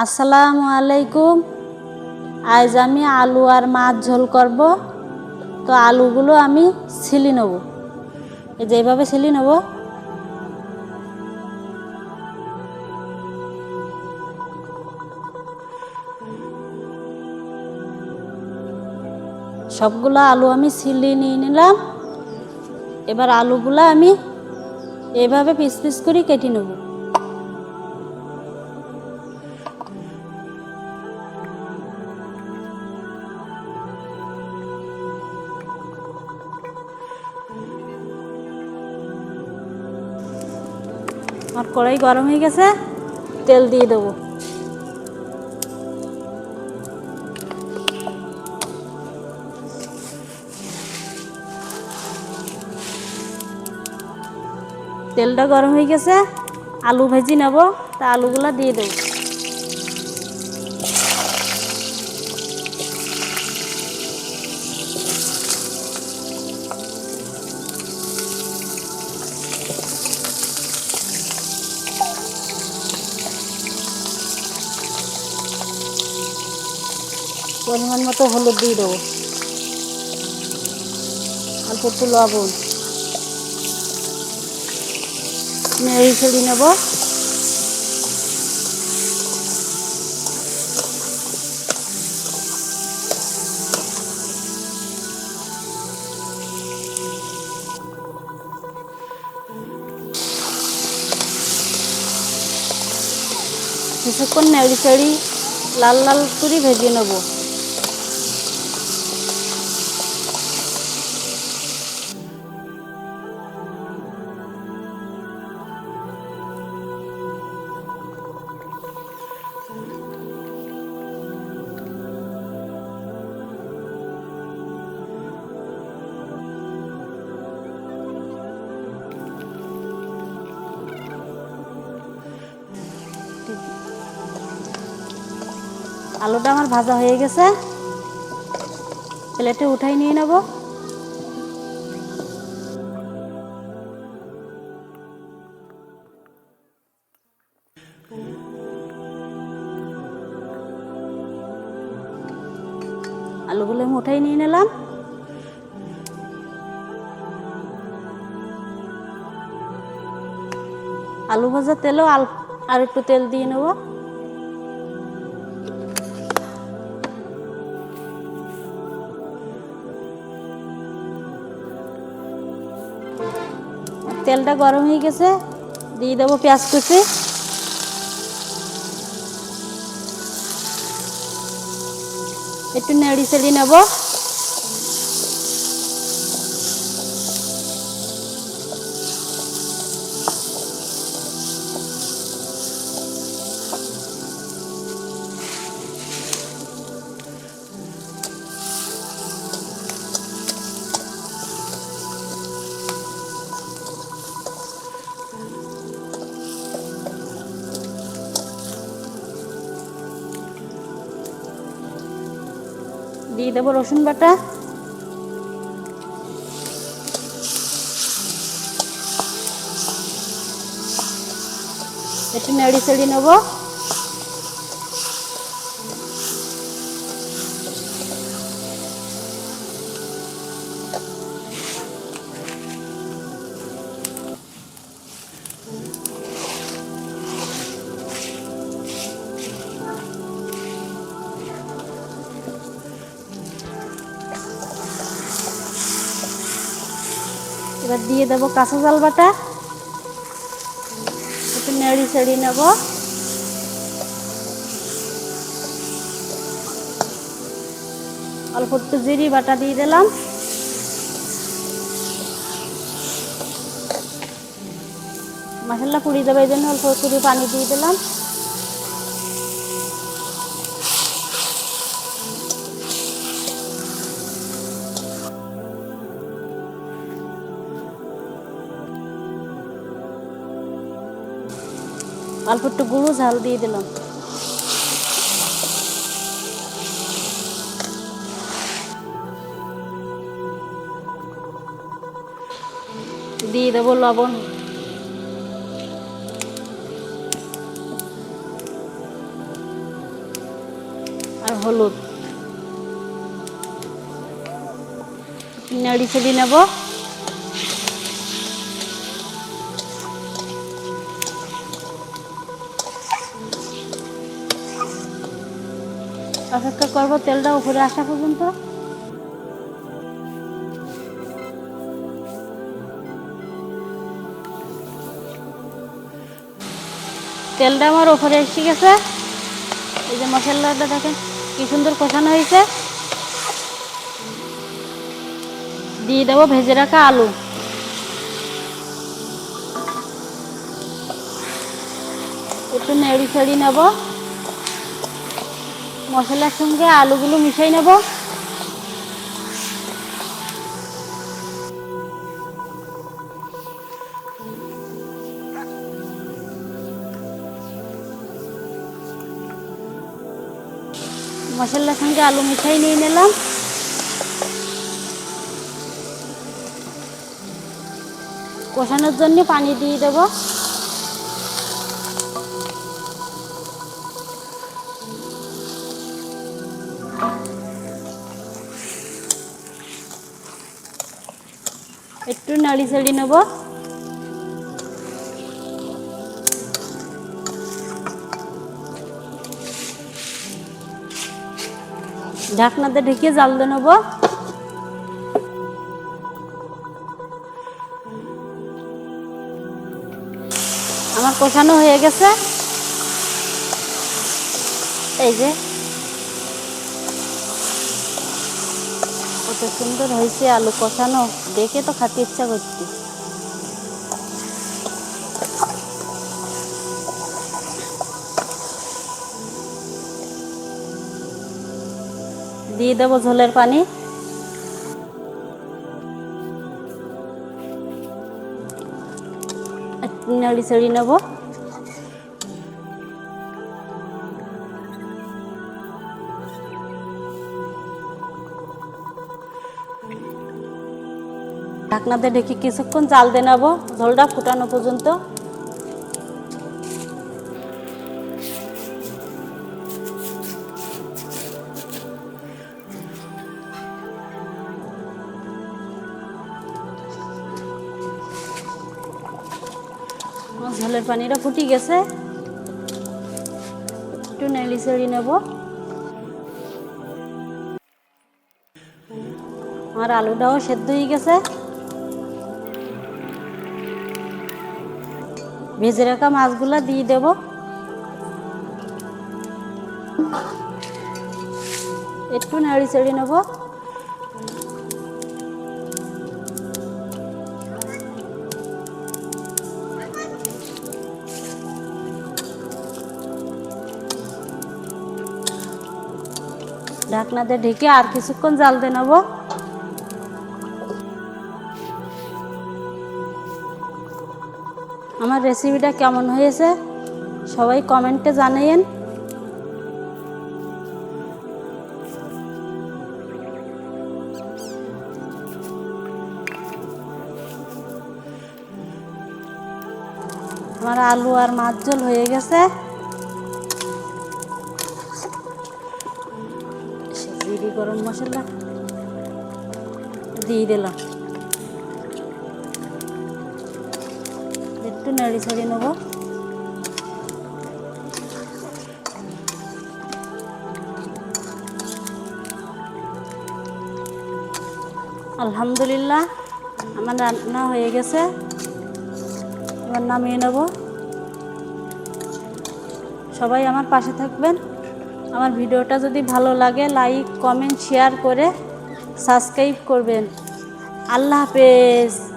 আসসালামু আলাইকুম। আজ আমি আলু আর মাছ ঝোল করব। তো আলুগুলো আমি ছিলি নেব। এই যে এইভাবে ছিলি নেব। সবগুলো আলু আমি ছিলি নিয়ে নিলাম। এবার আলুগুলো আমি এইভাবে পিস পিস করে কেটে নেব। আমার কড়াই গরম হয়ে গেছে, তেল দিয়ে দেবো। তেলটা গরম হয়ে গেছে, আলু ভেজি নেব, তা আলুগুলো দিয়ে দেবো। পরিমাণ মতো হলুদ দিয়ে দেবো। অল্প একটু লবণ। নেড়ি ছেড়ি নেব। কিছুক্ষণ নেড়ি চেড়ি লাল লাল করে ভেজে নেব। আলুটা আমার ভাজা হয়ে গেছে। প্লেটে উঠাই নিয়ে নেব। আলুগুলো আমি উঠাই নিয়ে নিলাম। আলু ভাজার তেলও আর একটু তেল দিয়ে নেব। তেলটা গরম হয়ে গেছে দিয়ে দেবো পেঁয়াজ কুচি। একটু নেড়ি চেড়ি নেব। দিয়ে দেবো রসুন বাটা। একটু নেড়ি চেড়ি নেব। এবার দিয়ে দেবো কাঁচা জাল বাটা একটু নেড়ি চেড়ি নেব। অল্প একটু জিরি বাটা দিয়ে দিলাম। মশলা পুড়ি দেবো এই জন্য অল্প একটু পানি দিয়ে দিলাম। অল্প একটু গুঁড়ো ঝাল দিয়ে দিলাম। দিয়ে দেবো লবণ। আর হলুদ। নেড়ি ছেড়ি নেব। অপেক্ষা করব তেলটা উপরে আসা পর্যন্ত। তেলটা আমার ওপরে এসে গেছে। এই যে মশলাটা দেখেন, কি সুন্দর কষানো হয়েছে। দিয়ে দেবো ভেজে রাখা আলু। একটু নেড়ি ছেড়ি নেব। মশলার সঙ্গে আলুগুলো মিশিয়ে নেব। মশলার সঙ্গে আলু মিশাই নিয়ে নিলাম। কষানোর জন্য পানি দিয়ে দেব। একটু নাড়ি চাড়ি নেব। ঢাকনাতে ঢেকে জাল দিয়ে নেব। আমার কষানো হয়ে গেছে। এই যে। সুন্দর হয়েছে আলু কষানো, দেখে তো খাতে ইচ্ছা করছে। দিয়ে দেবো ঝোলের পানি। নাড়ি ছাড়ি নেব। ঢাকনাতে ঢেকে কিছুক্ষণ জাল দিয়ে নেব, ঝোলটা ফুটানো পর্যন্ত। ঝোলের পানিটা ফুটি গেছে। একটু নেড়ি চেড়ি নেব। আমার আলুটাও সেদ্ধ হয়ে গেছে। ভেজে রাখা মাছগুলা দিয়ে দেব। একটু নেড়ি চেড়ি নেব। ঢাকনাতে ঢেকে আর কিছুক্ষণ জাল দিয়ে নেব। আমার রেসিপিটা কেমন হয়েছে? সবাই কমেন্টে জানাইন আমার আলু আর মাছ ঝোল হয়ে গেছে। গরম মশলা দিয়ে দিলাম। নেড়ি ছাড়ি নেব। আলহামদুলিল্লাহ, আমার রান্না হয়ে গেছে। এবার নামিয়ে নেব। সবাই আমার পাশে থাকবেন। আমার ভিডিওটা যদি ভালো লাগে, লাইক, কমেন্ট, শেয়ার করে সাবস্ক্রাইব করবেন। আল্লাহ হাফেজ।